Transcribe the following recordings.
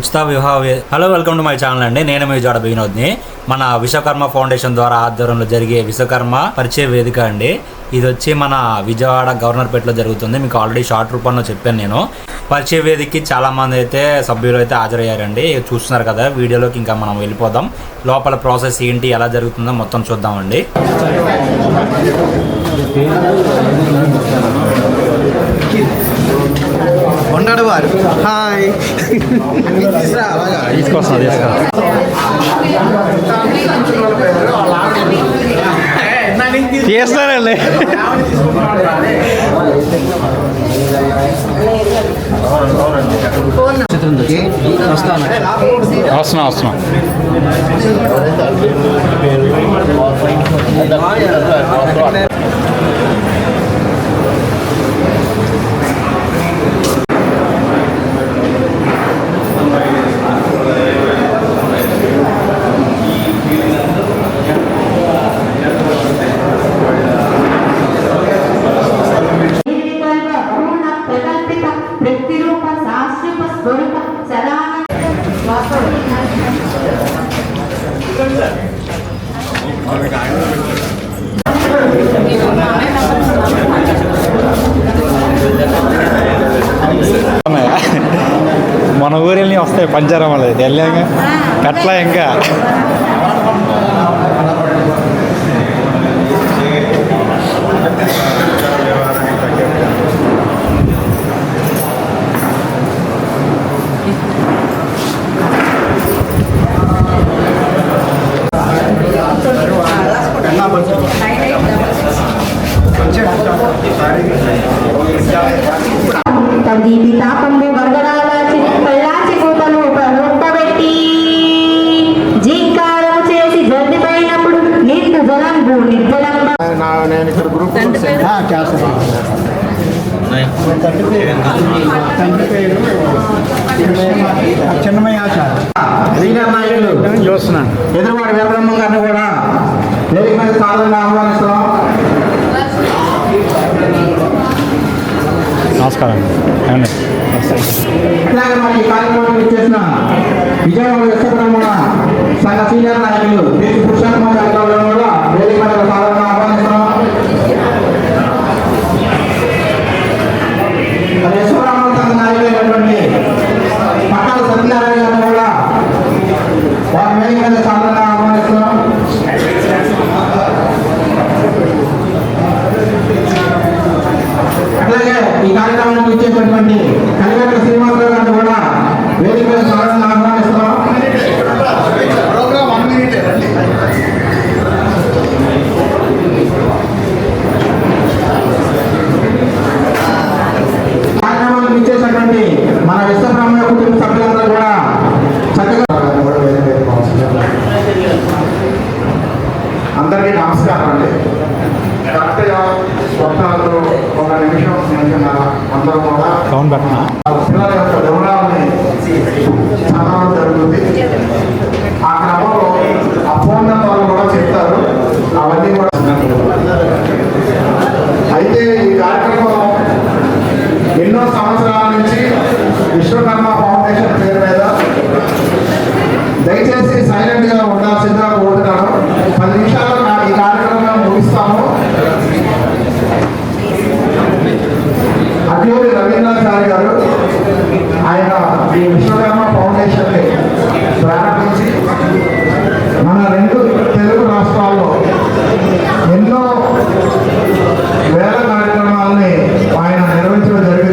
ఉచిత వివాహ hello welcome to my channel అండి. నేను మీ జోడ వినోద్ని. మన విశ్వకర్మ ఫౌండేషన్ ద్వారా ఆధ్వర్యంలో జరిగే విశ్వకర్మ పరిచయ వేదిక అండి. ఇది వచ్చి మన విజయవాడ గవర్నర్పేటలో జరుగుతుంది. మీకు ఆల్రెడీ షార్ట్ రూపంలో చెప్పాను నేను. పరిచయ వేదికకి చాలామంది అయితే సభ్యులు అయితే హాజరయ్యారండి. చూస్తున్నారు కదా వీడియోలోకి ఇంకా మనం వెళ్ళిపోదాం. లోపల ప్రాసెస్ ఏంటి ఎలా జరుగుతుందో మొత్తం చూద్దామండి. ఉన్నాడు వారు హాయ్ తీసుకొస్తా తీసుకొస్తా. చేస్తానండి వస్తున్నా వస్తున్నా. ఊరిని వస్తాయి పంచరం వాళ్ళది వెళ్ళాక తండ్రి పేరు? చూస్తున్నాను. ఎదురువాడి వీరబ్రహ్మం గారిని కూడా వేదిక మీద సాధారణంగా ఆహ్వానిస్తున్నాం. నమస్కారం. మరి ఈ కార్యక్రమానికి చేసిన విజయవాడ విశ్వబ్రహ్మణ సంఘ సీనియర్ నాయకులు దేశ పురుషోత్తమ కార్యక్రమంలో కూడా వేదిక మీద సాధారణంగా ఆహ్వానిస్తున్నాం మరి విశ్వబ్రహ్మణ సంఘ నాయకులైనటువంటి పట్టాల సత్యనారాయణ గారిని కూడా వారి వేదిక మీద సాధారణంగా ఆహ్వానిస్తున్నాం అట్లాగే ఈ కార్యక్రమానికి ఇచ్చేటటువంటి కలిగట్ల శ్రీనివాసరావు గారిని కూడా వేదిక మీద స్వాగతం ఆహ్వానిస్తున్నాం కార్యక్రమానికి ఇచ్చేటటువంటి మన విశ్వబ్రహ్మ కుటుంబ సభ్యులందరూ కూడా చక్కగా అందరికీ నమస్కారం అండి కరెక్ట్గా స్వప్నాలు ఒక నిమిషం నిమిషం అందరూ కూడా సౌండ్ పెట్టనా ఆ పిల్లల యొక్క వివరాలని చదవడం జరుగుతుంది ఆ క్రమంలో ఆ ఫోన్ నెంబర్లు కూడా చెప్తారు అవన్నీ కూడా అయితే ఈ కార్యక్రమం ఎన్నో సంవత్సరాల నుంచి విశ్వకర్మ ఫౌండేషన్ పేరు మీద దయచేసి సైలెంట్గా ఉండాల్సిందిగా కోరుతున్నాను పది నిమిషాల్లో నా ఈ కార్యక్రమం ముగిస్తాము అట్లూరి రవీంద్రనాథ్ గారు ఆయన ఈ విశ్వకర్మ ఫౌండేషన్ ప్రారంభించి మన రెండు తెలుగు రాష్ట్రాల్లో ఎన్నో వేల కార్యక్రమాలని ఆయన నిర్వహించడం జరిగింది.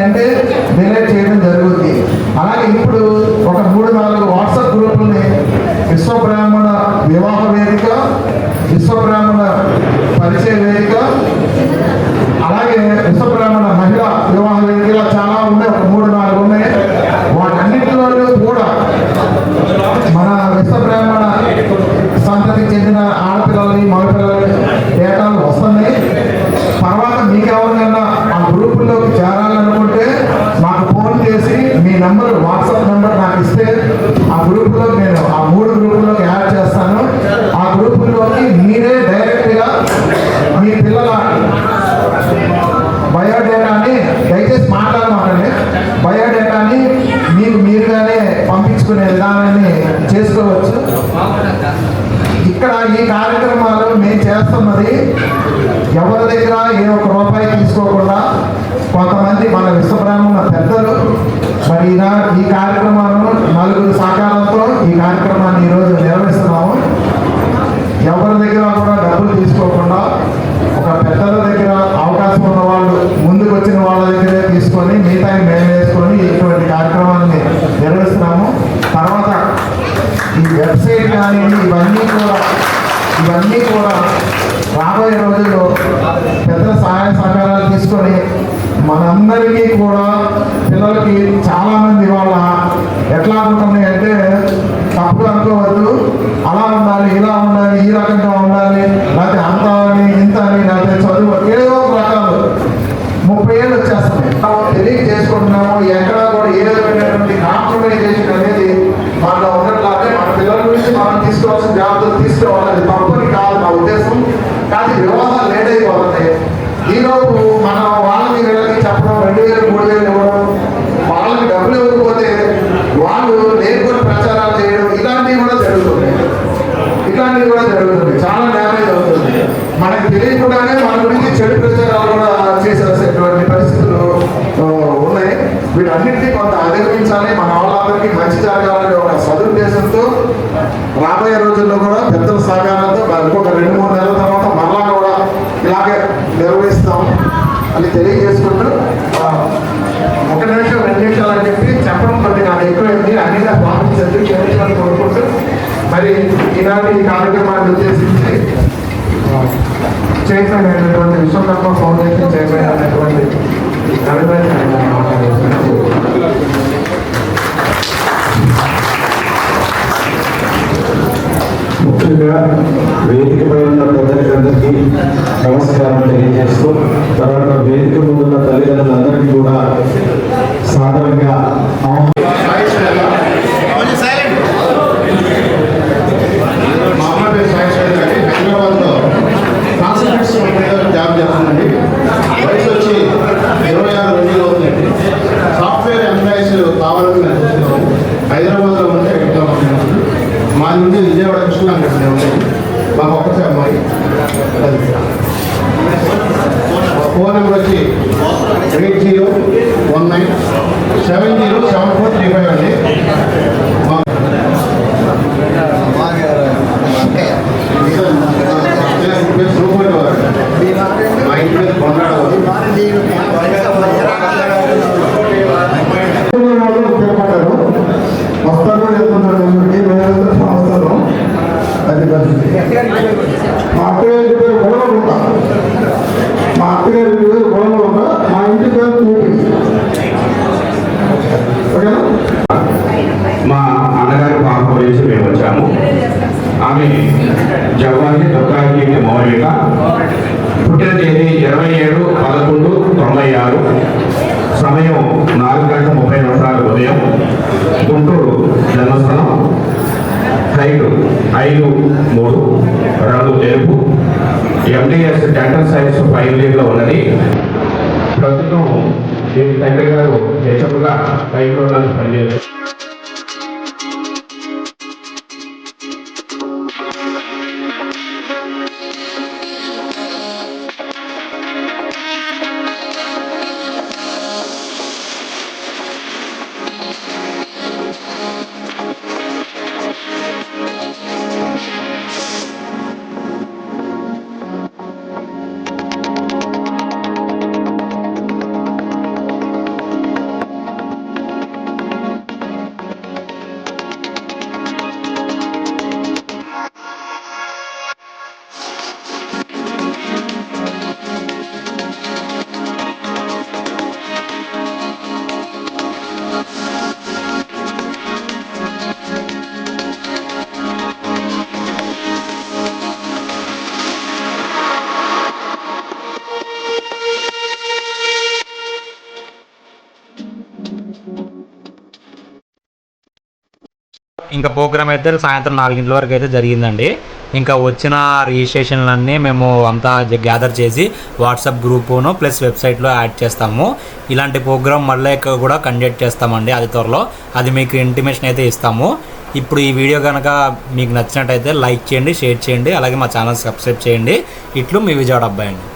అంటే డిలైట్ చేయడం జరుగుతుంది అలాగే ఇప్పుడు ఒక మూడు నాలుగు వాట్సాప్ గ్రూపుల్ని విశ్వబ్రాహ్మణ వివాహ వేదిక విశ్వబ్రాహ్మణ పరిచయ వేదిక అలాగే విశ్వబ్రాహ్మణ మహిళా వివాహ వేదికలు చాలా ఉన్నాయి ఒక మూడు నాలుగు ఉన్నాయి వాటన్నిటిలో కూడా మన విశ్వబ్రాహ్మణ సంతతికి చెందిన ఆడపిల్లలని మగపిల్లలని డేటాలు వస్తున్నాయి తర్వాత మీకు ఎవరికైనా ఆ గ్రూపుల్లోకి చేరాలనుకుంటే మాకు ఫోన్ చేసి మీ నెంబర్ వాట్సాప్ నెంబర్ నాకు ఇస్తే ఆ గ్రూపులో నేను ఆ మూడు గ్రూపుల్లోకి యాడ్ చేస్తాను ఆ గ్రూపుల్లోకి మీరే డైరెక్ట్గా మీ పిల్లల బయోడేటాని దయచేసి మాట్లాడమాకండి బయోడేటాని మీకు మీరుగానే చేసుకునే విధానాన్ని చేసుకోవచ్చు. ఇక్కడ ఈ కార్యక్రమాలు మేము చేస్తున్నది ఎవరి దగ్గర ఏ ఒక్క రూపాయి తీసుకోకుండా కొంతమంది మన విశ్వబ్రాహ్మణ పెద్దలు మరి ఈ కార్యక్రమాలను నలుగురు సహకారంతో ఈ కార్యక్రమాన్ని ఈరోజు నిర్వహిస్తున్నాము. ఎవరి దగ్గర కూడా డబ్బులు తీసుకోకుండా ఒక పెద్దల దగ్గర అవకాశం ఉన్న వాళ్ళు ముందుకు వచ్చిన వాళ్ళ దగ్గరే తీసుకొని మిగతా మేము వేసుకొని ఇటువంటి కార్యక్రమాన్ని నిర్వహిస్తున్నాము తర్వాత ఈ వెబ్సైట్ కానీ ఇవన్నీ కూడా ఇవన్నీ కూడా రాబోయే రోజుల్లో పెద్ద సహాయ సహకారాలు తీసుకొని మనందరికీ కూడా పిల్లలకి చాలామంది వాళ్ళ ఎట్లా ఉంటుంది అంటే తప్పుగా అనుకోవద్దు. అలా ఉండాలి ఇలా ఉండాలి ఈ రకంగా ఉండాలి లేకపోతే అంత అని ఇంత అని లేకపోతే చదువు ఏదో ఒక రకాలు. ముప్పై ఏళ్ళు వచ్చేస్తున్నాయి. తెలియజేసుకుంటున్నాము చేసుకుంటున్నాము ఎక్కడ కూడా ఏ విధమైనటువంటి కాంప్రమైజేషన్ అనేది మనలో ఉండట్లాగే మన పిల్లల గురించి మనం తీసుకోవాల్సిన జాగ్రత్తలు తీసుకోవాలి. తప్పని కాదు నా ఉద్దేశం. కానీ వివాహాలు లేట్ అయిపోతుంది ఈలోపు మనం వాళ్ళని చెప్పడం రెండు వేలు మూడు వేలు ఇవ్వడం వాళ్ళకి డబ్బులు ఇవ్వకపోతే వాళ్ళు లేకుండా ప్రచారాలు చేయడం ఇలాంటివి కూడా జరుగుతున్నాయి. ఇలాంటివి కూడా జరుగుతుంది చాలా డ్యామేజ్ అవుతుంది. మనకి తెలియకుండానే మన గురించి చెడు ప్రచారాలు కూడా చేసేసేటువంటి పరిస్థితులు ఉన్నాయి. వీటన్నింటినీ కొంత అధిగమించాలి. మన వాళ్ళందరికీ మంచి జరగాలనే ఒక సదుద్దేశంతో రాబోయే రోజుల్లో కూడా పెద్దల సహకారంతో మరి ఇంకొక రెండు మూడు నెలల తర్వాత మరలా కూడా ఇలాగే నిర్వహిస్తాం అని తెలియజేసుకుని ఒక నిమిషం రెండు నిమిషాలు అని చెప్పి చెప్పడం కొద్దిగా నాకు ఎక్కువైంది. అన్ని పాటించద్దు క్షమించాలని కోరుకుంటూ మరి ఈనాటి ఈ కార్యక్రమాన్ని ఉద్దేశించి చైర్మన్ అయినటువంటి విశ్వకర్మ ఫౌండేషన్ చైర్మన్ అయినటువంటి రవిభాయ్ మాట్లాడుతున్నాను ముఖ్యంగా వేదికపై ఉన్న పెద్దలందరికీ నమస్కారం తెలియజేస్తూ తర్వాత వేదిక ముందున్న తల్లిదండ్రులందరికీ కూడా సాధారణంగా ఉపయోగపడ్డారు వస్తారు వెళ్తున్నారు ఊరికి అది పరిస్థితి మా అత్తగారి పేరు మా అత్తగారి పేరు గొడవలుంట మా ఇంటి పేరు ఓకేనా మా అన్నగారి పాప గురించి మేము వచ్చాము. ఆమె జవాహి దుర్గాకి మౌలిక. పుట్టిన తేదీ ఇరవై ఏడు పదకొండు తొంభై ఆరు. సమయం నాలుగు గంటల ఉదయం గుంటూరు జన్మస్థలం ఐదు ఐదు మూడు రెండు తెలుపు ఎండిఎస్ డెంటల్ సైన్స్ ఫైనల్ ఇయర్లో ఉన్నది. ప్రస్తుతం దీని తండ్రి గారు హెచ్ఎంగా టైంలో పనిచేస్తారు ఇంకా ప్రోగ్రామ్ అయితే సాయంత్రం నాలుగింటి వరకు అయితే జరిగిందండి. ఇంకా వచ్చిన రిజిస్ట్రేషన్లన్నీ మేము అంతా గ్యాదర్ చేసి వాట్సాప్ గ్రూపును ప్లస్ వెబ్సైట్లో యాడ్ చేస్తాము. ఇలాంటి ప్రోగ్రామ్ మళ్ళీ కూడా కండక్ట్ చేస్తామండి అది త్వరలో. అది మీకు ఇంటిమేషన్ అయితే ఇస్తాము. ఇప్పుడు ఈ వీడియో కనుక మీకు నచ్చినట్టయితే లైక్ చేయండి షేర్ చేయండి అలాగే మా ఛానల్ సబ్స్క్రైబ్ చేయండి. ఇట్లు మీ విజయవాడ అబ్బాయి అండి.